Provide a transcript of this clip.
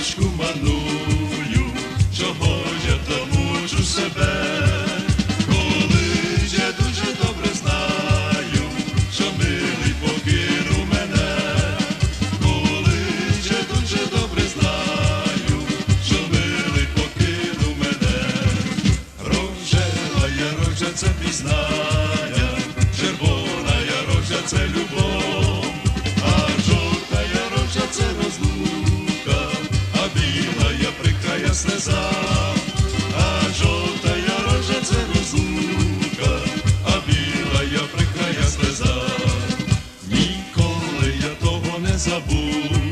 річку маную, чого ж я то мучу себе, коли ж дуже добре знаю, що милий покинув мене, коли ж дуже добре знаю, що милий покинув мене, рожева я рожа це пізнання, червона я рожа це любов, sabor.